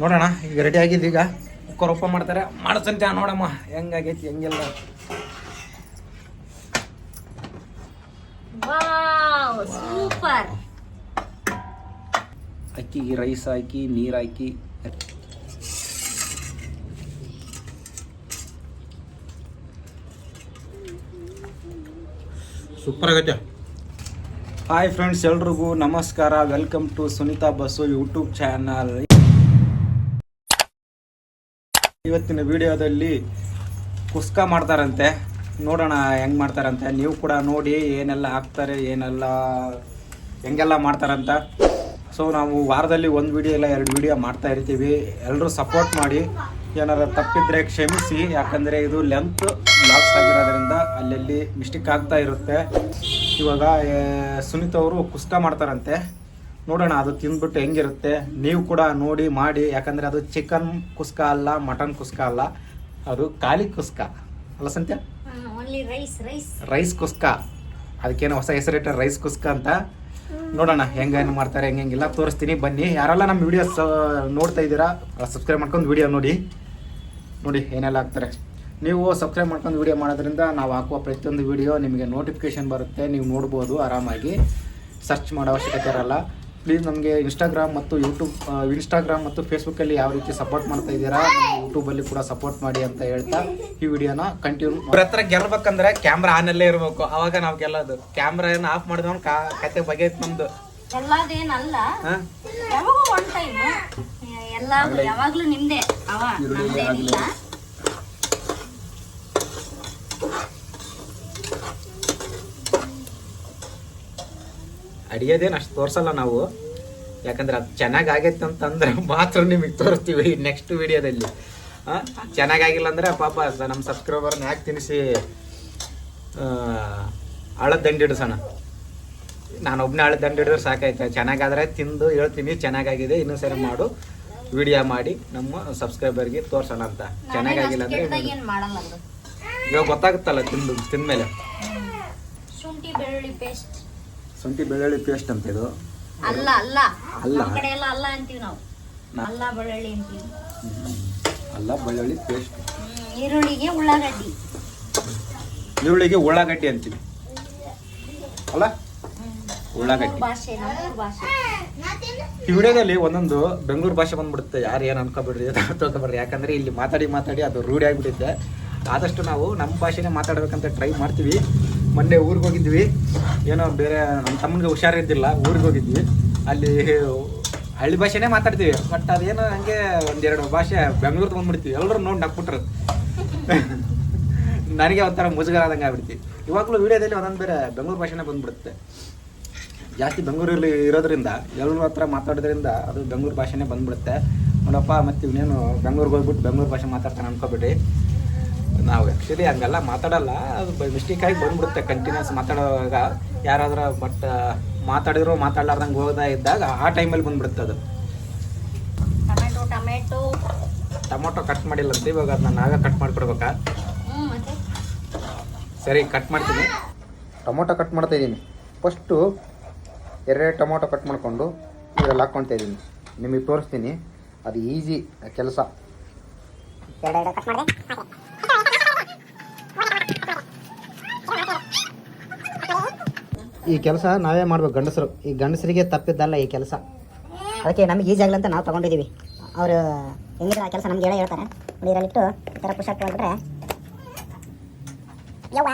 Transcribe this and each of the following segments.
ನೋಡೋಣ ಈಗ ರೆಡಿ ಆಗಿದ್ದು ಈಗ ಕುಕ್ಕರ್ ಓಪನ್ ಮಾಡ್ತಾರೆ. ಮಾಡಸಂತೆ ನೋಡಮ್ಮ ಹೆಂಗಾಗೈತಿ ಹೆಂಗೆಲ್ಲ. ಸೂಪರ್. ಅಕ್ಕಿಗೆ ರೈಸ್ ಹಾಕಿ ನೀರು ಹಾಕಿ. ಸೂಪರ್ ಆಗೈತೆ. ಹಾಯ್ ಫ್ರೆಂಡ್ಸ್ ಎಲ್ರಿಗೂ ನಮಸ್ಕಾರ. ವೆಲ್ಕಮ್ ಟು ಸುನಿತಾ ಬಸ್ಸು ಯೂಟ್ಯೂಬ್ ಚಾನಲ್ ಇವತ್ತಿನ ವಿಡಿಯೋದಲ್ಲಿ ಕುಸ್ಕ ಮಾಡ್ತಾರಂತೆ. ನೋಡೋಣ ಹೆಂಗ್ ಮಾಡ್ತಾರಂತೆ. ನೀವು ಕೂಡ ನೋಡಿ ಏನೆಲ್ಲ ಹಾಕ್ತಾರೆ, ಏನೆಲ್ಲ ಹೆಂಗೆಲ್ಲ ಮಾಡ್ತಾರಂತ. ಸೊ ನಾವು ವಾರದಲ್ಲಿ ಒಂದು ವಿಡಿಯೋ ಇಲ್ಲ, ಎರಡು ವಿಡಿಯೋ ಮಾಡ್ತಾ ಇರ್ತೀವಿ. ಎಲ್ಲರೂ ಸಪೋರ್ಟ್ ಮಾಡಿ. ಏನಾರ ತಪ್ಪಿದ್ರೆ ಕ್ಷಮಿಸಿ. ಯಾಕಂದರೆ ಇದು ಲೆಂತ್ ಲಾಸ್ ಆಗಿರೋದ್ರಿಂದ ಅಲ್ಲಲ್ಲಿ ಮಿಸ್ಟೇಕ್ ಆಗ್ತಾ ಇರುತ್ತೆ. ಇವಾಗ ಸುನೀತ್ ಅವರು ಕುಸ್ಕ ಮಾಡ್ತಾರಂತೆ. ನೋಡೋಣ ಅದು ತಿಂದ್ಬಿಟ್ಟು ಹೆಂಗಿರುತ್ತೆ. ನೀವು ಕೂಡ ನೋಡಿ ಮಾಡಿ. ಯಾಕಂದರೆ ಅದು ಚಿಕನ್ ಕುಸ್ಕ ಅಲ್ಲ ಮಟನ್ ಕುಸ್ಕ ಅಲ್ಲ ಅದು ಖಾಲಿ ಕುಸ್ಕ. ಅಲ್ಲ ಸಂತ್ಯ? ರೈಸ್ ರೈಸ್ ರೈಸ್ ಕುಸ್ಕ. ಅದಕ್ಕೇನು ಹೊಸ ಹೆಸರಿಟ್ಟ ರೈಸ್ ಕುಸ್ಕ ಅಂತ. ನೋಡೋಣ ಹೆಂಗೇನು ಮಾಡ್ತಾರೆ ಹೆಂಗೆ ಹೆಂಗಿಲ್ಲ. ತೋರಿಸ್ತೀನಿ ಬನ್ನಿ. ಯಾರೆಲ್ಲ ನಮ್ಮ ವಿಡಿಯೋಸ್ ನೋಡ್ತಾ ಇದ್ದೀರಾ ಸಬ್ಸ್ಕ್ರೈಬ್ ಮಾಡ್ಕೊಂಡು ವಿಡಿಯೋ ನೋಡಿ. ನೋಡಿ ಏನೆಲ್ಲ ಹಾಕ್ತಾರೆ ನೀವು ಸಬ್ಸ್ಕ್ರೈಬ್ ಮಾಡ್ಕೊಂಡು ವಿಡಿಯೋ ಮಾಡೋದ್ರಿಂದ ನಾವು ಹಾಕುವ ಪ್ರತಿಯೊಂದು ವಿಡಿಯೋ ನಿಮಗೆ ನೋಟಿಫಿಕೇಶನ್ ಬರುತ್ತೆ. ನೀವು ನೋಡ್ಬೋದು ಆರಾಮಾಗಿ. ಸರ್ಚ್ ಮಾಡೋ ಅವಶ್ಯಕತೆ ಇರಲ್ಲ. ಪ್ಲೀಸ್ ನಮಗೆ ಇನ್ಸ್ಟಾಗ್ರಾಮ್ ಮತ್ತು ಯೂಟ್ಯೂಬ್ ಇನ್ಸ್ಟಾಗ್ರಾಮ್ ಮತ್ತು ಫೇಸ್ಬುಕ್ಕಲ್ಲಿ ಯಾವ ರೀತಿ ಸಪೋರ್ಟ್ ಮಾಡ್ತಾ ಇದ್ದೀರಾ ಯೂಟ್ಯೂಬಲ್ಲಿ ಕೂಡ ಸಪೋರ್ಟ್ ಮಾಡಿ ಅಂತ ಹೇಳ್ತಾ ಈ ವಿಡಿಯೋನ ಕಂಟಿನ್ಯೂ ಅವ್ರ ಹತ್ರ ಗೆಲ್ಬೇಕಂದ್ರೆ ಕ್ಯಾಮ್ರಾ ಆನಲ್ಲೇ ಇರಬೇಕು. ಅವಾಗ ನಾವು ಗೆಲ್ಲೋದು. ಕ್ಯಾಮ್ರಾ ಏನು ಆಫ್ ಮಾಡಿದವನು ಕಾ ಕತೆ ಬಗ್ಗೆ ನಮ್ದು. ಎಲ್ಲಾದೇನಲ್ಲ. ಯಾವಾಗೂ ಒನ್ ಟೈಮ್ ಎಲ್ಲ ಯಾವಾಗ್ಲೂ ನಿಮ್ದೇ. ಅವ ನಮ್ದೇನಿಲ್ಲ. ಅಡಿಯೋದೇನು ಅಷ್ಟು ತೋರಿಸಲ್ಲ ನಾವು. ಯಾಕಂದ್ರೆ ಅದು ಚೆನ್ನಾಗಿ ಆಗೈತೆ ಅಂತಂದ್ರೆ ಮಾತ್ರ ನಿಮಗೆ ತೋರಿಸ್ತೀವಿ ನೆಕ್ಸ್ಟ್ ವಿಡಿಯೋದಲ್ಲಿ. ಚೆನ್ನಾಗಾಗಿಲ್ಲ ಅಂದರೆ ಪಾಪ ನಮ್ಮ ಸಬ್ಸ್ಕ್ರೈಬರ್ನ ಯಾಕೆ ತಿನ್ನಿಸಿ ಹಳದ ದಂಡ ಹಿಡಿಸೋಣ. ನಾನು ಒಬ್ಬನೇ ಹಳದ ದಂಡ ಹಿಡಿದ್ರೆ ಸಾಕಾಯ್ತು. ಚೆನ್ನಾಗಾದರೆ ತಿಂದು ಹೇಳ್ತೀನಿ ಚೆನ್ನಾಗಾಗಿದೆ ಇನ್ನೂ ಸರಿ ಮಾಡು. ವಿಡಿಯೋ ಮಾಡಿ ನಮ್ಮ ಸಬ್ಸ್ಕ್ರೈಬರ್ಗೆ ತೋರ್ಸೋಣ ಅಂತ. ಚೆನ್ನಾಗಾಗಿಲ್ಲ ಅಂದ್ರೆ ಇವಾಗ ಗೊತ್ತಾಗುತ್ತಲ್ಲ ತಿಂದು ತಿಂದ್ಮೇಲೆ ಶುಂಠಿ ಬೆಳ್ಳುಳ್ಳಿ ಪೇಸ್ಟ್ ಶುಂಠಿ ಬೆಳ್ಳುಳ್ಳಿ ಪೇಸ್ಟ್ ಅಂತ ಇದು. ಅಲ್ಲ ಅಲ್ಲ. ಅಲ್ಲ. ಕಡೆ ಎಲ್ಲ ಅಲ್ಲ ಅಂತೀವಿ ನಾವು. ಅಲ್ಲ ಬೆಳ್ಳುಳ್ಳಿ ಅಂತೀವಿ. ಅಲ್ಲ ಬೆಳ್ಳುಳ್ಳಿ ಪೇಸ್ಟ್ ಈರುಳ್ಳಿಗೆ ಉಳ್ಳಾಗಡ್ಡಿ. ಈರುಳ್ಳಿಗೆ ಉಳ್ಳಾಗಡ್ಡಿ ಅಂತೀವಿ. ಅಲ್ಲ? ಉಳ್ಳಾಗಡ್ಡಿ. ಭಾಷೆ ಈ ವಿಡಿಯೋದಲ್ಲಿ ಒಂದೊಂದು ಬೆಂಗಳೂರು ಭಾಷೆ ಬಂದ್ಬಿಡುತ್ತೆ. ಯಾರು ಏನು ಅನ್ಕೋಬೇಡ್ರಿ ತಗೋಬೇಡ್ರಿ ಯಾಕಂದ್ರೆ ಇಲ್ಲಿ ಮಾತಾಡಿ ಮಾತಾಡಿ ಅದು ರೂಢಿ ಆಗಿಬಿಟ್ಟಿದ್ದೆ ಆದಷ್ಟು ನಾವು ನಮ್ಮ ಭಾಷೆನೇ ಮಾತಾಡಬೇಕಂತ ಟ್ರೈ ಮಾಡ್ತೀವಿ. ಮೊನ್ನೆ ಊರಿಗೆ ಹೋಗಿದ್ವಿ. ಏನೋ ಬೇರೆ ನಮ್ಮ ತಮ್ಮನಿಗೆ ಹುಷಾರಿದ್ದಿಲ್ಲ ಊರಿಗೆ ಹೋಗಿದ್ವಿ. ಅಲ್ಲಿ ಹಳ್ಳಿ ಭಾಷೆನೇ ಮಾತಾಡ್ತೀವಿ ಬಟ್ ಅದೇನೋ ಹಂಗೆ ಒಂದೆರಡು ಭಾಷೆ ಬೆಂಗಳೂರು ಬಂದ್ಬಿಡ್ತೀವಿ ಎಲ್ಲರೂ ನೋಡಿ ನಕ್ಬಿಟ್ರು. ನನಗೆ ಒಂಥರ ಮುಜುಗರ ಆದಂಗೆ ಆಗ್ಬಿಡ್ತೀವಿ. ಇವಾಗಲೂ ವಿಡಿಯೋದಲ್ಲಿ ಒಂದೊಂದು ಬೇರೆ ಬೆಂಗಳೂರು ಭಾಷೆನೇ ಬಂದ್ಬಿಡುತ್ತೆ. ಜಾಸ್ತಿ ಬೆಂಗಳೂರಲ್ಲಿ ಇರೋದ್ರಿಂದ ಎಲ್ಲರ ಹತ್ರ ಮಾತಾಡೋದ್ರಿಂದ ಅದು ಬೆಂಗಳೂರು ಭಾಷೆನೇ ಬಂದ್ಬಿಡುತ್ತೆ. ನೋಡಪ್ಪ, ಮತ್ತೆ ಇವನೇನು ಬೆಂಗಳೂರಿಗೆ ಹೋಗ್ಬಿಟ್ಟು ಬೆಂಗಳೂರು ಭಾಷೆ ಮಾತಾಡ್ತಾನೆ ಅನ್ಕೋಬಿಟ್ರಿ ನಾವು ಆ್ಯಕ್ಚುಲಿ ಹಂಗೆಲ್ಲ ಮಾತಾಡಲ್ಲ. ಅದು ಮಿಸ್ಟೇಕ್ ಆಗಿ ಬಂದ್ಬಿಡುತ್ತೆ ಕಂಟಿನ್ಯೂಸ್ ಮಾತಾಡೋವಾಗ. ಯಾರಾದ್ರೂ ಬಟ್ ಮಾತಾಡಿದ್ರು ಮಾತಾಡ್ಲಾರ್ದಂಗೆ ಹೋಗ್ತಾ ಇದ್ದಾಗ ಆ ಟೈಮಲ್ಲಿ ಬಂದ್ಬಿಡುತ್ತೆ ಅದು. Tomato tomato. ಟೊಮೊಟೊ ಕಟ್ ಮಾಡಿಲ್ಲ ಅಂತ ಇವಾಗ ಅದನ್ನ ನಾವೇ ಕಟ್ ಮಾಡಿಕೊಡ್ಬೇಕಾ ಸರಿ ಕಟ್ ಮಾಡ್ತೀನಿ. ಟೊಮೊಟೊ ಕಟ್ ಮಾಡ್ತಾ ಇದ್ದೀನಿ. ಫಸ್ಟು ಎರಡು ಟೊಮೊಟೊ ಕಟ್ ಮಾಡಿಕೊಂಡು ಇದರಲ್ಲಿ ಹಾಕ್ಕೊಳ್ತಾ ಇದ್ದೀನಿ. ನಿಮಗೆ ತೋರಿಸ್ತೀನಿ. ಅದು ಈಸಿ ಕೆಲಸ. ಈ ಕೆಲಸ ನಾವೇ ಮಾಡ್ಬೇಕು ಗಂಡಸರು. ಈ ಗಂಡಸರಿಗೆ ತಪ್ಪಿದ್ದಲ್ಲ ಈ ಕೆಲಸ. ಅದಕ್ಕೆ ನಮಗೆ ಈಜಿ ಆಗಲಿ ಅಂತ ನಾವು ತಗೊಂಡಿದೀವಿ. ಅವರು ಹೆಂಗಿದ್ರೆ ಆ ಕೆಲಸ ನಮ್ಗೆ ಹೇಳೇ ಹೇಳ್ತಾರೆ. ನೀರಲ್ಲಿಟ್ಟು ಈ ಥರ ಪುಷ್ ಹಾಕ್ಕೊಂಡ್ರೆ ಯಾವ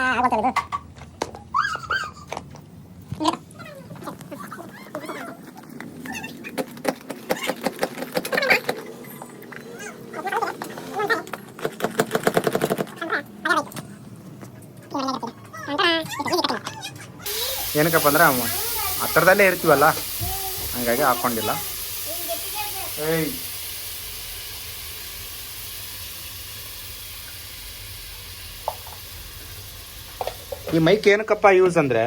ಇದು ಏನಕ್ಕಪ್ಪ ಅಂದ್ರೆ ಹತ್ತಿರದಲ್ಲೇ ಇರ್ತೀವಲ್ಲ, ಹಂಗಾಗಿ ಹಾಕ್ಕೊಂಡಿಲ್ಲ ಏಯ್. ಈ ಮೈಕ್ ಏನಕ್ಕಪ್ಪ ಯೂಸ್ ಅಂದರೆ,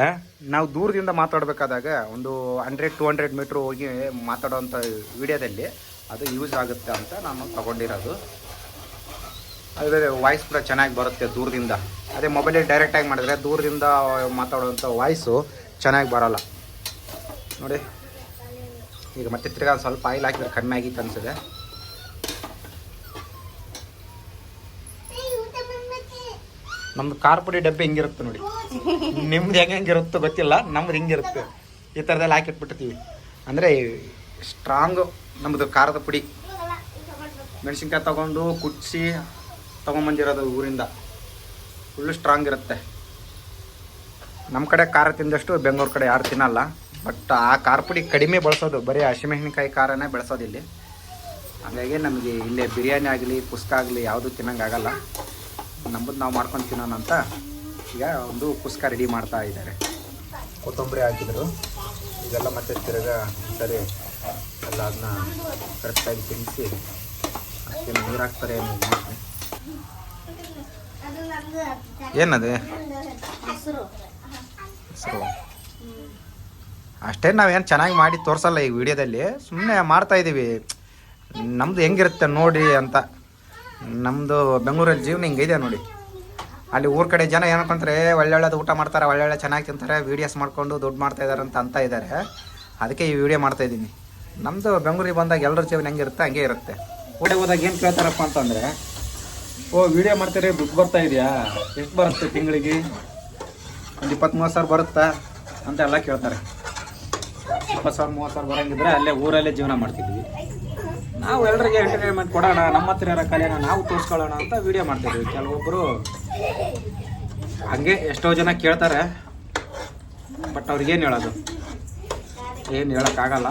ನಾವು ದೂರದಿಂದ ಮಾತಾಡಬೇಕಾದಾಗ ಒಂದು ಹಂಡ್ರೆಡ್ ಟು ಹಂಡ್ರೆಡ್ ಮೀಟ್ರ್ ಹೋಗಿ ಮಾತಾಡೋವಂಥ ವಿಡಿಯೋದಲ್ಲಿ ಅದು ಯೂಸ್ ಆಗುತ್ತೆ ಅಂತ ನಾನು ತಗೊಂಡಿರೋದು. ಅದೇ ವಾಯ್ಸ್ ಕೂಡ ಚೆನ್ನಾಗಿ ಬರುತ್ತೆ ದೂರದಿಂದ. ಅದೇ ಮೊಬೈಲಲ್ಲಿ ಡೈರೆಕ್ಟಾಗಿ ಮಾಡಿದ್ರೆ ದೂರದಿಂದ ಮಾತಾಡೋವಂಥ ವಾಯ್ಸು ಚೆನ್ನಾಗಿ ಬರೋಲ್ಲ. ನೋಡಿ, ಈಗ ಮತ್ತೆ ತಿರ್ಗಾ ಸ್ವಲ್ಪ ಆಯಿಲ್ ಹಾಕಿದ್ರೆ ಕಮ್ಮಿ ಆಗಿತ್ತು ಅನಿಸಿದೆ ನಮ್ದು ಖಾರ ಪುಡಿ ಡಬ್ಬಿ ಹಿಂಗಿರುತ್ತೆ ನೋಡಿ. ನಿಮ್ದು ಹೆಂಗೆ ಹೆಂಗಿರುತ್ತೋ ಗೊತ್ತಿಲ್ಲ, ನಮ್ದು ಹಿಂಗಿರುತ್ತೆ. ಈ ಥರದಲ್ಲಿ ಹಾಕಿಟ್ಬಿಟ್ಟಿರ್ತೀವಿ ಅಂದರೆ ಸ್ಟ್ರಾಂಗು ನಮ್ಮದು ಖಾರದ ಪುಡಿ. ಮೆಣಸಿನ್ಕಾಯಿ ತಗೊಂಡು ಕುಟ್ಸಿ ತೊಗೊಂಬಂದಿರೋದು ಊರಿಂದ. ಫುಲ್ಲು ಸ್ಟ್ರಾಂಗ್ ಇರುತ್ತೆ. ನಮ್ಮ ಕಡೆ ಖಾರ ತಿಂದಷ್ಟು ಬೆಂಗಳೂರು ಕಡೆ ಯಾರು ತಿನ್ನಲ್ಲ. ಬಟ್ ಆ ಖಾರ ಪುಡಿ ಕಡಿಮೆ ಬಳಸೋದು, ಬರೀ ಹಸಿಮೆಣಸಿನ್ಕಾಯಿ ಖಾರನೇ ಬೆಳೆಸೋದು ಇಲ್ಲಿ. ಹಾಗಾಗಿ ನಮಗೆ ಇಲ್ಲೇ ಬಿರಿಯಾನಿ ಆಗಲಿ, ಕುಸ್ಕ ಆಗಲಿ ಯಾವುದೂ ತಿನ್ನಂಗಾಗಲ್ಲ ನಮ್ಮದು ನಾವು ಮಾಡ್ಕೊಂಡು ತಿನ್ನೋಣ ಅಂತ ಈಗ ಒಂದು ಕುಸ್ಕ ರೆಡಿ ಮಾಡ್ತಾ ಇದ್ದಾರೆ. ಕೊತ್ತಂಬರಿ ಹಾಕಿದ್ರು. ಇದೆಲ್ಲ ಮತ್ತೆ ತಿರ್ಗಾ ಸರಿ ಎಲ್ಲ ಅದನ್ನ ಕರೆಕ್ಟಾಗಿ ತಿನ್ನಿಸಿ ಅಷ್ಟೇ ನೀರು ಹಾಕ್ತಾರೆ. ಏನದು? ಹೆಸರು. ಅಷ್ಟೇ ನಾವೇನು ಚೆನ್ನಾಗಿ ಮಾಡಿ ತೋರಿಸಲ್ಲ ಈ ವಿಡಿಯೋದಲ್ಲಿ. ಸುಮ್ಮನೆ ಮಾಡ್ತಾ ಇದ್ದೀವಿ ನಮ್ಮದು ಹೆಂಗಿರುತ್ತೆ ನೋಡಿ ಅಂತ. ನಮ್ಮದು ಬೆಂಗಳೂರಲ್ಲಿ ಜೀವನ ಹಿಂಗಿದೆ ನೋಡಿ. ಅಲ್ಲಿ ಊರ ಕಡೆ ಜನ ಏನು ಒಳ್ಳೆ ಒಳ್ಳೊಳ್ಳೆದು ಊಟ ಮಾಡ್ತಾರೆ ಒಳ್ಳೊಳ್ಳೆ ಚೆನ್ನಾಗಿ ತಿಂತಾರೆ ವಿಡಿಯೋಸ್ ಮಾಡ್ಕೊಂಡು ದುಡ್ಡು ಮಾಡ್ತಾ ಇದ್ದಾರೆ ಅಂತ ಅಂತ ಇದ್ದಾರೆ ಅದಕ್ಕೆ ಈ ವಿಡಿಯೋ ಮಾಡ್ತಾ ಇದ್ದೀನಿ. ನಮ್ಮದು ಬೆಂಗಳೂರಿಗೆ ಬಂದಾಗ ಎಲ್ಲರ ಜೀವನ ಹೆಂಗಿರುತ್ತೆ ಹಂಗೆ ಇರುತ್ತೆ. ಊಟ ಹೋದಾಗ ಏನು ಕೇಳ್ತಾರಪ್ಪ ಅಂತಂದರೆ ಓ ವಿಡಿಯೋ ಮಾಡ್ತೀರಿ ದುಡ್ಡು ಬರ್ತಾ ಇದೆಯಾ? ಎಷ್ಟು ಬರುತ್ತೆ ತಿಂಗಳಿಗೆ? ಒಂದು ಇಪ್ಪತ್ತು ಮೂವತ್ತು ಸಾವಿರ ಬರುತ್ತಾ? ಅಂತ ಎಲ್ಲ ಕೇಳ್ತಾರೆ. ಇಪ್ಪತ್ತು ಸಾವಿರ, ಮೂವತ್ತು ಸಾವಿರ ಬರೋಂಗಿದ್ರೆ ಅಲ್ಲೇ ಊರಲ್ಲೇ ಜೀವನ ಮಾಡ್ತಿದ್ವಿ. ನಾವು ಎಲ್ಲರಿಗೆ ಎಂಟರ್ಟೈನ್ಮೆಂಟ್ ಕೊಡೋಣ, ನಮ್ಮ ಹತ್ರ ಇರೋ ಕಲೆನ ನಾವು ತೋರಿಸ್ಕೊಳ್ಳೋಣ ಅಂತ ವಿಡಿಯೋ ಮಾಡ್ತಿದ್ವಿ. ಕೆಲವೊಬ್ಬರು ಹಂಗೆ ಎಷ್ಟೋ ಜನ ಕೇಳ್ತಾರೆ, ಬಟ್ ಅವ್ರಿಗೇನು ಹೇಳೋದು? ಏನು ಹೇಳೋಕ್ಕಾಗಲ್ಲ.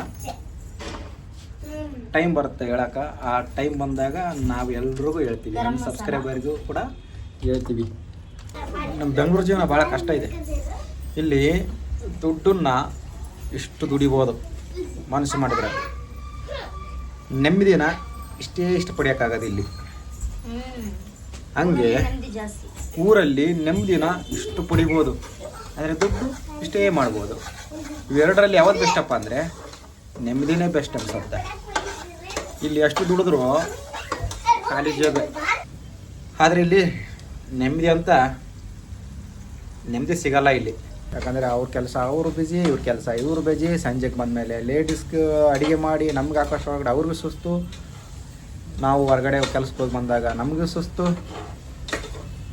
ಟೈಮ್ ಬರುತ್ತೆ ಹೇಳಕ್ಕೆ. ಆ ಟೈಮ್ ಬಂದಾಗ ನಾವು ಎಲ್ರಿಗೂ ಹೇಳ್ತೀವಿ. ನಮ್ಮ ಸಬ್ಸ್ಕ್ರೈಬರ್ಗೂ ಕೂಡ ಹೇಳ್ತೀವಿ. ನಮ್ಮ ಬೆಂಗಳೂರು ಜೀವನ ಭಾಳ ಕಷ್ಟ ಇದೆ. ಇಲ್ಲಿ ದುಡ್ಡನ್ನು ಇಷ್ಟು ದುಡಿಬೋದು ಮನಸ್ಸು ಮಾಡಿದ್ರೆ. ನೆಮ್ಮದಿನ ಇಷ್ಟೇ ಇಷ್ಟು ಪಡೆಯೋಕ್ಕಾಗೋದು ಇಲ್ಲಿ ಹಂಗೆ ಊರಲ್ಲಿ ನೆಮ್ಮದಿನ ಇಷ್ಟು ಪಡಿಬೋದು. ಆದರೆ ದುಡ್ಡು ಇಷ್ಟೇ ಮಾಡ್ಬೋದು. ಇವೆರಡರಲ್ಲಿ ಯಾವ್ದು ಬೆಸ್ಟಪ್ಪ ಅಂದರೆ ನೆಮ್ಮದಿನೇ ಬೆಸ್ಟ್ ಅನ್ಸುತ್ತೆ. ಇಲ್ಲಿ ಎಷ್ಟು ದುಡಿದ್ರು ಖಾಲಿ ಜಾಗ ಆದರೆ ಇಲ್ಲಿ ನೆಮ್ಮದಿ ಅಂತ ನೆಮ್ಮದಿ ಸಿಗಲ್ಲ ಇಲ್ಲಿ. ಯಾಕಂದರೆ ಅವ್ರ ಕೆಲಸ ಅವರು ಬಿಜಿ ಇವ್ರ ಕೆಲಸ ಇವ್ರು ಬಿಜಿ ಸಂಜೆಗೆ ಬಂದಮೇಲೆ ಲೇಡೀಸ್ಗೆ ಅಡುಗೆ ಮಾಡಿ ನಮ್ಗೆ ಆಕಾಶ ಒಳಗಡೆ ಅವ್ರಿಗೂ ಸುಸ್ತು. ನಾವು ಹೊರಗಡೆ ಕೆಲ್ಸಕ್ಕೆ ಹೋಗಿ ಬಂದಾಗ ನಮಗೂ ಸುಸ್ತು.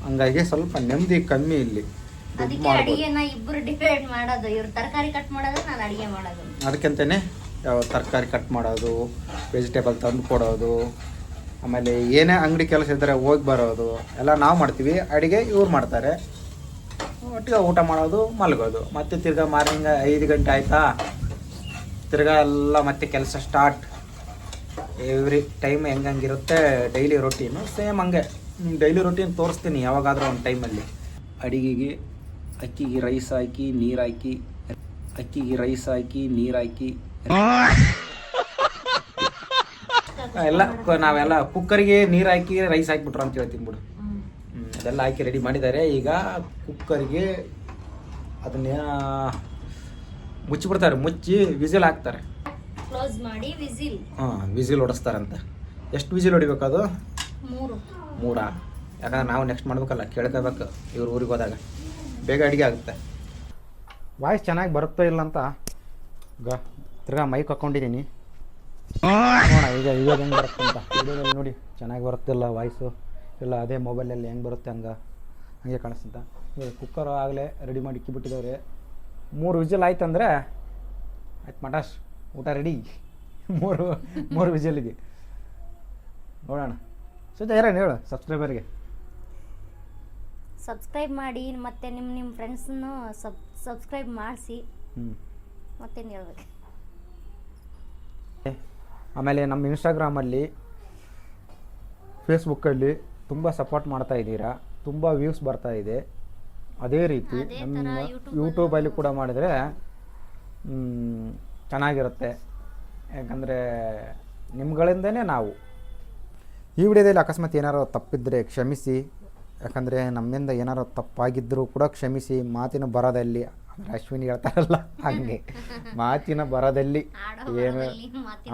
ಹಂಗಾಗಿ ಸ್ವಲ್ಪ ನೆಮ್ಮದಿ ಕಮ್ಮಿ ಇಲ್ಲಿ. ದುಡ್ಡು ಅದಕ್ಕೆ ಅಡಿಗೆನ ಇಬ್ರು ಡಿವೈಡ್ ಮಾಡೋದು. ಇವ್ರು ತರಕಾರಿ ಕಟ್ ಮಾಡೋದು ನಾನು ಅಡಿಗೆ ಮಾಡೋದು. ಅದಕ್ಕಂತಲೇ ಯಾವ ತರಕಾರಿ ಕಟ್ ಮಾಡೋದು ವೆಜಿಟೇಬಲ್ ತಂದು ಕೊಡೋದು, ಆಮೇಲೆ ಏನೇ ಅಂಗಡಿ ಕೆಲಸ ಇದ್ದರೆ ಹೋಗಿ ಬರೋದು, ಎಲ್ಲ ನಾವು ಮಾಡ್ತೀವಿ. ಅಡುಗೆ ಇವ್ರು ಮಾಡ್ತಾರೆ. ಒಟ್ಟಿಗೆ ಊಟ ಮಾಡೋದು, ಮಲಗೋದು. ಮತ್ತೆ ತಿರ್ಗಾ ಮಾರ್ನಿಂಗ್ ಐದು ಗಂಟೆ ಆಯಿತಾ? ತಿರ್ಗಾ ಎಲ್ಲ ಮತ್ತೆ ಕೆಲಸ ಸ್ಟಾರ್ಟ್ ಎವ್ರಿ ಟೈಮ್ ಹೆಂಗಂಗಿರುತ್ತೆ ಡೈಲಿ ರೊಟೀನು ಸೇಮ್ ಹಂಗೆ. ಡೈಲಿ ರೊಟೀನ್ ತೋರಿಸ್ತೀನಿ ಯಾವಾಗಾದರೂ ಒಂದು ಟೈಮಲ್ಲಿ ಅಡಿಗೆಗೆ ಅಕ್ಕಿಗೆ ರೈಸ್ ಹಾಕಿ, ನೀರು ಹಾಕಿ, ಅಕ್ಕಿಗೆ ರೈಸ್ ಹಾಕಿ, ನೀರು ಹಾಕಿ. ಎಲ್ಲ ಕ- ನಾವೆಲ್ಲ ಕುಕ್ಕರ್ಗೆ ನೀರು ಹಾಕಿ ರೈಸ್ ಹಾಕಿಬಿಟ್ರು ಅಂತ ಹೇಳ್ತೀನಿ ಬಿಡು. ಹ್ಮ್. ಅದೆಲ್ಲ ಹಾಕಿ ರೆಡಿ ಮಾಡಿದ್ದಾರೆ. ಈಗ ಕುಕ್ಕರ್ಗೆ ಅದನ್ನೇ ಮುಚ್ಚಿಬಿಡ್ತಾರೆ. ಮುಚ್ಚಿ ವಿಸಿಲ್ ಹಾಕ್ತಾರೆ. ಕ್ಲೋಸ್ ಮಾಡಿ ವಿಸಿಲ್. ಹಾಂ ವಿಸಿಲ್ ಹೊಡಿಸ್ತಾರಂತೆ ಎಷ್ಟು ವಿಸಿಲ್ ಹೊಡಿಬೇಕು ಅದು? ಮೂರು. ಮೂರ? ಯಾಕಂದ್ರೆ ನಾವು ನೆಕ್ಸ್ಟ್ ಮಾಡ್ಬೇಕಲ್ಲ ಕೇಳ್ಕೋಬೇಕು ಇವ್ರ ಊರಿಗೆ ಹೋದಾಗ. ಬೇಗ ಅಡುಗೆ ಆಗುತ್ತೆ. ವಾಯ್ಸ್ ಚೆನ್ನಾಗಿ ಬರುತ್ತೋ ಇಲ್ಲ ಅಂತ ಗ ತಿರ್ಗಾ ಮೈಕ್ ಹಾಕ್ಕೊಂಡಿದ್ದೀನಿ ನೋಡೋಣ ಈಗ ಇವಾಗ ಹೆಂಗೆ ಬರುತ್ತೆ ಅಂತ. ವಿಡಿಯೋದಲ್ಲಿ ನೋಡಿ ಚೆನ್ನಾಗಿ ಬರುತ್ತಿಲ್ಲ ವಾಯ್ಸು ಇಲ್ಲ ಅದೇ ಮೊಬೈಲಲ್ಲಿ ಹೆಂಗೆ ಬರುತ್ತೆ ಹಂಗೆ? ಹಂಗೆ ಕಾಣಿಸ್ತಂತ? ಈಗ ಕುಕ್ಕರ್ ಆಗಲೇ ರೆಡಿ ಮಾಡಿ ಇಕ್ಕಿಬಿಟ್ಟಿದ್ದಾರೆ ಮೂರು ವಿಝಲ್ ಆಯ್ತು ಅಂದ್ರೆ ಆಯ್ತು ಮಟಾಶ್ ಊಟ ರೆಡಿ ಮೂರು ಮೂರು ವಿಜಲಿಗೆ ನೋಡೋಣ. ಸುಜಾ ಯಾರೇನು ಹೇಳು ಸಬ್ಸ್ಕ್ರೈಬರ್ಗೆ ಸಬ್ಸ್ಕ್ರೈಬ್ ಮಾಡಿ ಮತ್ತೆ ನಿಮ್ಮ ನಿಮ್ಮ ಫ್ರೆಂಡ್ಸನ್ನು ಸಬ್ ಸಬ್ಸ್ಕ್ರೈಬ್ ಮಾಡಿಸಿ. ಹ್ಞೂ ಮತ್ತೇನು ಹೇಳ್ಬೇಕು? ಆಮೇಲೆ ನಮ್ಮ ಇನ್ಸ್ಟಾಗ್ರಾಮಲ್ಲಿ ಫೇಸ್ಬುಕ್ಕಲ್ಲಿ ತುಂಬ ಸಪೋರ್ಟ್ ಮಾಡ್ತಾ ಇದ್ದೀರಾ? ತುಂಬ ವ್ಯೂಸ್ ಬರ್ತಾ ಇದೆ. ಅದೇ ರೀತಿ ನಮ್ಮ ಯೂಟ್ಯೂಬಲ್ಲೂ- ಕೂಡ ಮಾಡಿದರೆ ಚೆನ್ನಾಗಿರುತ್ತೆ. ಯಾಕಂದರೆ ನಿಮ್ಗಳಿಂದನೇ ನಾವು. ಈ ವಿಡಿಯೋದಲ್ಲಿ ಅಕಸ್ಮಾತ್ ಏನಾರು ತಪ್ಪಿದ್ದರೆ ಕ್ಷಮಿಸಿ. ಯಾಕಂದರೆ ನಮ್ಮಿಂದ ಏನಾರು ತಪ್ಪಾಗಿದ್ದರೂ ಕೂಡ ಕ್ಷಮಿಸಿ ಮಾತಿನ ಬರದಲ್ಲಿ ಅಂದರೆ ಅಶ್ವಿನಿ ಹೇಳ್ತಾರಲ್ಲ ಹಾಗೆ ಮಾತಿನ ಬರದಲ್ಲಿ ಏನು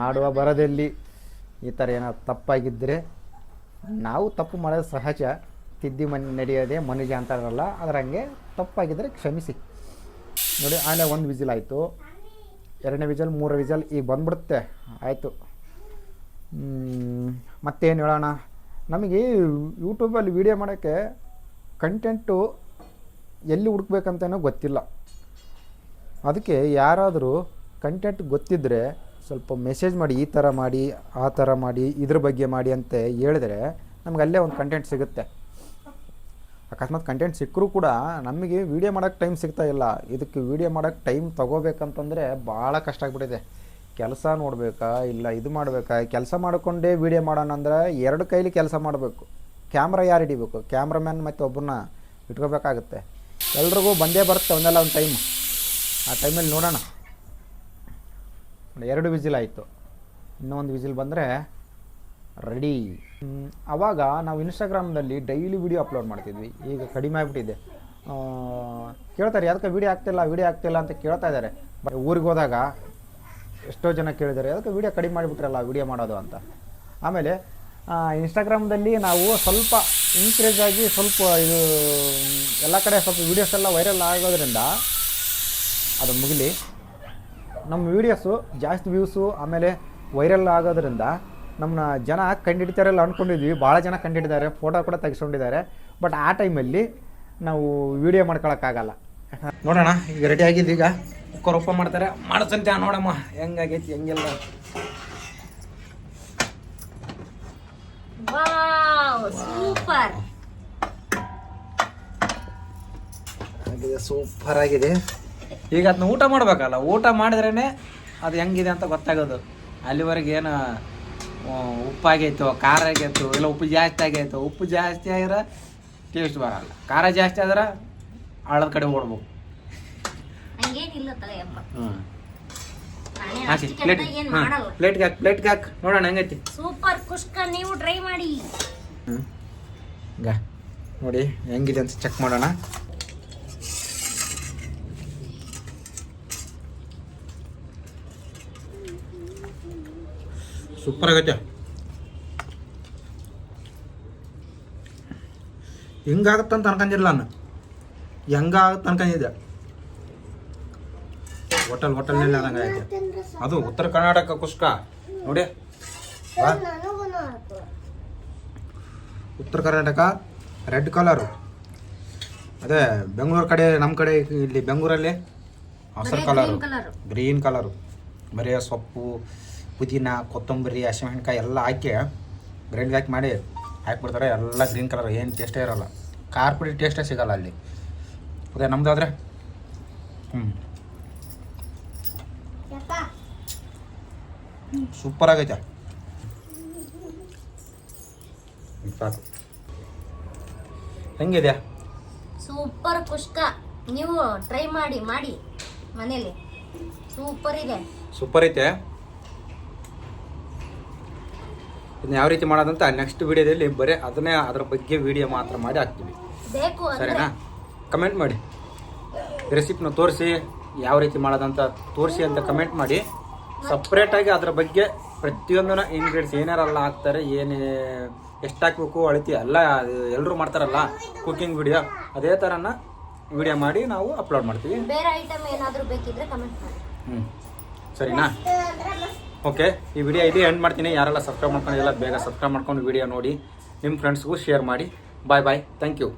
ಆಡುವ ಬರದಲ್ಲಿ ಈ ಥರ ಏನಾದ್ರು ತಪ್ಪಾಗಿದ್ದರೆ ನಾವು ತಪ್ಪು ಮಾಡೋದು ಸಹಜ ತಿದ್ದಿ ಮನೆ ನಡೆಯೋದೇ ಮನುಜ ಅಂತಾರಲ್ಲ ಅದರ ಹಂಗೆ ತಪ್ಪಾಗಿದ್ದರೆ ಕ್ಷಮಿಸಿ. ನೋಡಿ ಆಮೇಲೆ ಒಂದು ವಿಜಿಲ್ ಆಯಿತು. ಎರಡನೇ ವಿಜಲ್ ಮೂರು ವಿಜಲ್ ಈಗ ಬಂದ್ಬಿಡುತ್ತೆ. ಆಯಿತು. ಮತ್ತೇನು ಹೇಳೋಣ? ನಮಗೆ ಯೂಟ್ಯೂಬಲ್ಲಿ ವೀಡಿಯೋ ಮಾಡೋಕ್ಕೆ ಕಂಟೆಂಟು ಎಲ್ಲಿ ಹುಡುಕ್ಬೇಕಂತೇನೋ ಗೊತ್ತಿಲ್ಲ. ಅದಕ್ಕೆ ಯಾರಾದರೂ ಕಂಟೆಂಟ್ ಗೊತ್ತಿದ್ದರೆ ಸ್ವಲ್ಪ ಮೆಸೇಜ್ ಮಾಡಿ, ಈ ಥರ ಮಾಡಿ, ಆ ಥರ ಮಾಡಿ, ಇದ್ರ ಬಗ್ಗೆ ಮಾಡಿ ಅಂತ ಹೇಳಿದ್ರೆ ನಮ್ಗೆ ಅಲ್ಲೇ ಒಂದು ಕಂಟೆಂಟ್ ಸಿಗುತ್ತೆ. ಅಕಸ್ಮಾತ್ ಕಂಟೆಂಟ್ ಸಿಕ್ಕರೂ ಕೂಡ ನಮಗೆ ವೀಡಿಯೋ ಮಾಡೋಕ್ಕೆ ಟೈಮ್ ಸಿಗ್ತಾ ಇಲ್ಲ. ಇದಕ್ಕೆ ವೀಡಿಯೋ ಮಾಡೋಕ್ಕೆ ಟೈಮ್ ತೊಗೋಬೇಕಂತಂದರೆ ಭಾಳ ಕಷ್ಟ ಆಗ್ಬಿಟ್ಟಿದೆ. ಕೆಲಸ ನೋಡಬೇಕಾ? ಇಲ್ಲ ಇದು ಮಾಡಬೇಕಾ? ಕೆಲಸ ಮಾಡಿಕೊಂಡೇ ವೀಡಿಯೋ ಮಾಡೋಣ ಅಂದ್ರೆ ಎರಡು ಕೈಲಿ ಕೆಲಸ ಮಾಡಬೇಕು. ಕ್ಯಾಮ್ರಾ ಯಾರು ಹಿಡಿಬೇಕು? ಕ್ಯಾಮ್ರಾಮ್ಯಾನ್ ಮತ್ತು ಒಬ್ಬರನ್ನ ಇಟ್ಕೋಬೇಕಾಗುತ್ತೆ. ಎಲ್ರಿಗೂ ಬಂದೇ ಬರುತ್ತೆ ಒಂದಲ್ಲ ಒಂದು ಟೈಮ್ ಆ ಟೈಮಲ್ಲಿ ನೋಡೋಣ. ನೋಡಿ, ಎರಡು ವಿಜಿಲ್ ಆಯಿತು. ಇನ್ನೊಂದು ವಿಜಿಲ್ ಬಂದರೆ ರೆಡಿ ಆವಾಗ ನಾವು ಇನ್ಸ್ಟಾಗ್ರಾಮ್ನಲ್ಲಿ ಡೈಲಿ ವಿಡಿಯೋ ಅಪ್ಲೋಡ್ ಮಾಡ್ತಿದ್ವಿ. ಈಗ ಕಡಿಮೆ ಆಗಿಬಿಟ್ಟಿದೆ. ಕೇಳ್ತಾರೆ ಯಾವುದಕ್ಕೆ ವಿಡಿಯೋ ಆಗ್ತಿಲ್ಲ ವಿಡಿಯೋ ಆಗ್ತಿಲ್ಲ ಅಂತ ಕೇಳ್ತಾ ಇದ್ದಾರೆ. ಬಟ್ ಊರಿಗೆ ಹೋದಾಗ ಎಷ್ಟೋ ಜನ ಕೇಳಿದ್ದಾರೆ. ಅದಕ್ಕೆ ವಿಡಿಯೋ ಕಡಿಮೆ ಮಾಡಿಬಿಟ್ರಲ್ಲ ವಿಡಿಯೋ ಮಾಡೋದು ಅಂತ. ಆಮೇಲೆ ಇನ್ಸ್ಟಾಗ್ರಾಮ್ದಲ್ಲಿ ನಾವು ಸ್ವಲ್ಪ ಇನ್ಕ್ರೇಜ್ ಆಗಿ ಸ್ವಲ್ಪ ಇದು, ಎಲ್ಲ ಕಡೆ ಸ್ವಲ್ಪ ವೀಡಿಯೋಸ್ ಎಲ್ಲ ವೈರಲ್ ಆಗೋದ್ರಿಂದ ಅದು ಮುಗಿಲಿ. ನಮ್ಮ ವೀಡಿಯೋಸು ಜಾಸ್ತಿ ವ್ಯೂಸು ಆಮೇಲೆ ವೈರಲ್ ಆಗೋದ್ರಿಂದ ನಮ್ಮನ್ನ ಜನ ಕಂಡಿಡ್ತಾರಲ್ಲ ಅಂದ್ಕೊಂಡಿದ್ವಿ ಭಾಳ ಜನ ಕಂಡಿಡಿದ್ದಾರೆ. ಫೋಟೋ ಕೂಡ ತೆಗೆಸ್ಕೊಂಡಿದ್ದಾರೆ. ಬಟ್ ಆ ಟೈಮಲ್ಲಿ ನಾವು ವೀಡಿಯೋ ಮಾಡ್ಕೊಳಕ್ಕಾಗಲ್ಲ. ನೋಡೋಣ, ಈಗ ರೆಡಿ ಆಗಿದ್ದು ಓಪನ್ ಮಾಡ್ತಾರೆ. ಮಾಡಿಸಂತೆ ನೋಡಮ್ಮ. ಹೆಂಗಾಗೈತಿ ಹೆಂಗೆಲ್ಲ. ಸೂಪರ್. ಆಗಿದೆ ಸೂಪರ್ ಆಗಿದೆ. ಈಗ ಅದನ್ನ ಊಟ ಮಾಡ್ಬೇಕಲ್ಲ ಊಟ ಮಾಡಿದ್ರೇನೆ ಅದು ಹೆಂಗಿದೆ ಅಂತ ಗೊತ್ತಾಗೋದು. ಅಲ್ಲಿವರೆಗೆ ಏನು ಉಪ್ಪಾಗೈತೋ ಖಾರ ಆಗೈತೋ ಇಲ್ಲ ಉಪ್ಪು ಜಾಸ್ತಿ ಆಗೈತೋ ಉಪ್ಪು ಜಾಸ್ತಿ ಆಗಿದ್ರೆ ಟೇಸ್ಟ್ ಬರಲ್ಲ. ಖಾರ ಜಾಸ್ತಿ ಆದ್ರೆ ಆಳದ ಕಡೆ ಓಡ್ಬೇಕು. ಹಂಗೇನಿಲ್ಲ ತಲೆಯಪ್ಪ ಹ್ಞೂ ನಾನೇ ಹಾಕಿ ಪ್ಲೇಟ್ ಹಾಂ ಪ್ಲೇಟ್ಗೆ ಹಾಕಿ ಪ್ಲೇಟ್ಗೆ ಹಾಕಿ. ನೋಡೋಣ ಹೆಂಗೈತಿ? ಸೂಪರ್ ಕುಷ್ಕ ನೀವು ಟ್ರೈ ಮಾಡಿ. ಹ್ಞೂ ಈಗ ನೋಡಿ ಹೆಂಗಿದೆ ಅಂತ ಚೆಕ್ ಮಾಡೋಣ. ಸೂಪರ್ ಆಗೈತೆ. ಹಿಂಗಾಗತ್ತಂತ ಅನ್ಕೊಂಡಿರಲ್ಲ ನಾನು. ಹೆಂಗಾಗತ್ತೆ ಅನ್ಕೊಂಡಿದ್ದೆ. ಹೋಟೆಲ್ ಹೋಟೆಲ್ನಲ್ಲಿ ಆದಂಗೆ ಐತೆ ಅದು ಉತ್ತರ ಕರ್ನಾಟಕ ಕುಷ್ಕ. ನೋಡಿ. ಉತ್ತರ ಕರ್ನಾಟಕ ರೆಡ್ ಕಲರು. ಅದೇ ಬೆಂಗಳೂರು ಕಡೆ ನಮ್ಮ ಕಡೆ ಇಲ್ಲಿ ಬೆಂಗಳೂರಲ್ಲಿ ಹಸಿರು ಕಲರು ಗ್ರೀನ್ ಕಲರು ಬರೀ ಸೊಪ್ಪು ಪುದೀನ ಕೊತ್ತಂಬರಿ ಹಸಿಮೆಣ್ಕಾಯಿ ಎಲ್ಲ ಹಾಕಿ ಗ್ರೈಂಡ್ ಹಾಕಿ ಮಾಡಿ ಹಾಕ್ಬಿಡ್ತಾರೆ. ಎಲ್ಲ ಗ್ರೀನ್ ಕಲರ್ ಏನು ಟೇಸ್ಟೇ ಇರೋಲ್ಲ. ಖಾರ ಪುಡಿ ಟೇಸ್ಟೇ ಸಿಗೋಲ್ಲ ಅಲ್ಲಿ. ಅದೇ ನಮ್ದಾದ್ರೆ. ಹ್ಞೂ ಸೂಪರ್ ಆಗೈತೆ. ಸಾಕು ಹೆಂಗಿದೆ ಸೂಪರ್ ಕುಷ್ಕ ನೀವು ಟ್ರೈ ಮಾಡಿ ಮಾಡಿ ಮನೇಲಿ. ಸೂಪರ್ ಇದೆ. ಸೂಪರ್ ಐತೆ. ಇದನ್ನ ಯಾವ ರೀತಿ ಮಾಡೋದಂತ ನೆಕ್ಸ್ಟ್ ವಿಡಿಯೋದಲ್ಲಿ ಬರೀ ಅದನ್ನೇ ಅದ್ರ ಬಗ್ಗೆ ವಿಡಿಯೋ ಮಾತ್ರ ಮಾಡಿ ಹಾಕ್ತೀವಿ. ಬೇಕು ಸರಿನಾ? ಕಮೆಂಟ್ ಮಾಡಿ. ರೆಸಿಪಿನ ತೋರಿಸಿ ಯಾವ ರೀತಿ ಮಾಡೋದಂತ ತೋರಿಸಿ ಅಂತ ಕಮೆಂಟ್ ಮಾಡಿ. ಸಪ್ರೇಟಾಗಿ ಅದ್ರ ಬಗ್ಗೆ ಪ್ರತಿಯೊಂದನ್ನ ಇಂಗ್ರೀಡಿಯೆಂಟ್ಸ್ ಏನಾರಲ್ಲ ಹಾಕ್ತಾರೆ ಏನು ಎಷ್ಟು ಹಾಕ್ಬೇಕು ಅಳತಿ ಎಲ್ಲ ಎಲ್ಲರೂ ಮಾಡ್ತಾರಲ್ಲ ಕುಕಿಂಗ್ ವಿಡಿಯೋ ಅದೇ ಥರನ ವಿಡಿಯೋ ಮಾಡಿ ನಾವು ಅಪ್ಲೋಡ್ ಮಾಡ್ತೀವಿ. ಬೇರೆ ಐಟಮ್ ಏನಾದರೂ ಬೇಕಿದ್ರೆ ಕಮೆಂಟ್ ಮಾಡಿ. ಹ್ಞೂ ಸರಿನಾ? ಓಕೆ ಈ ವಿಡಿಯೋ ಇಲ್ಲಿ ಎಂಡ್ ಮಾಡ್ತೀನಿ. ಯಾರೆಲ್ಲ ಸಬ್ಸ್ಕ್ರೈಬ್ ಮಾಡ್ಕೊಂಡಿಲ್ಲ ಬೇಗ ಸಬ್ಸ್ಕ್ರೈಬ್ ಮಾಡ್ಕೊಂಡು ವಿಡಿಯೋ ನೋಡಿ ನಿಮ್ಮ ಫ್ರೆಂಡ್ಸ್ಗೂ ಶೇರ್ ಮಾಡಿ. ಬಾಯ್ ಬಾಯ್ ಥ್ಯಾಂಕ್ ಯು